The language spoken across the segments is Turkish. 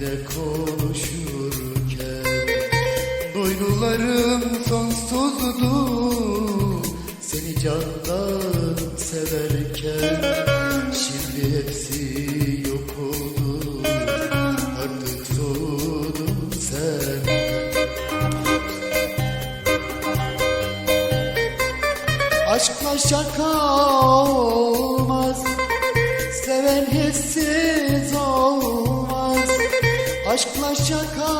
benimle konuşurken Duygularım sonsuzdu. Seni candan severken Şimdi hepsi yok oldu. Artık soğudum sen. Aşkla şaka olmaz. Seven olmaz Aşkla şaka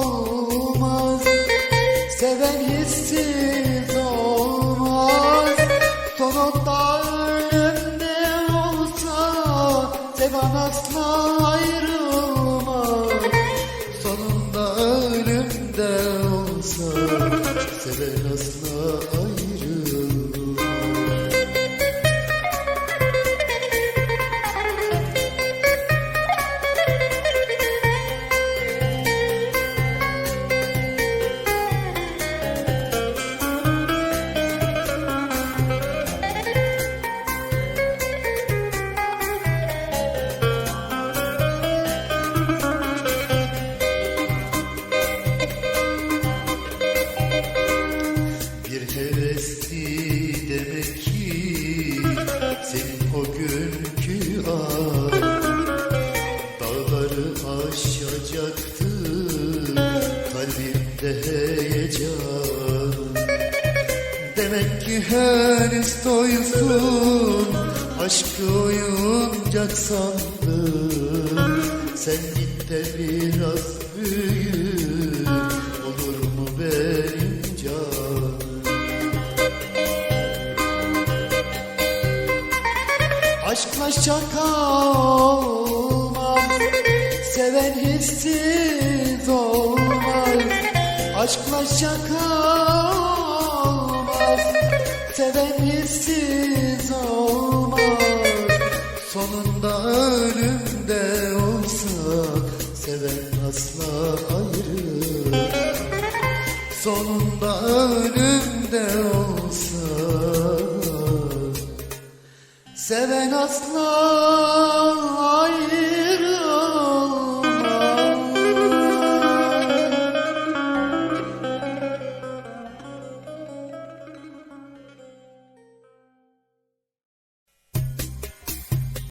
olmaz Seven hissiz olmaz. Sonunda ölümde olsa Seven asla ayrılmaz. Sonunda ölümde olsa Seven asla ayrılmaz heyecan. Demek ki henüz doysun aşkı oyuncak sandım Sen git de biraz büyü olur mu benim canım Aşkla şaka olmaz Seven olmaz Aşkla şaka olmaz. Seven hissiz olmaz. Sonunda ölümde olsa Seven asla ayrı Sonunda ölümde olsa Seven asla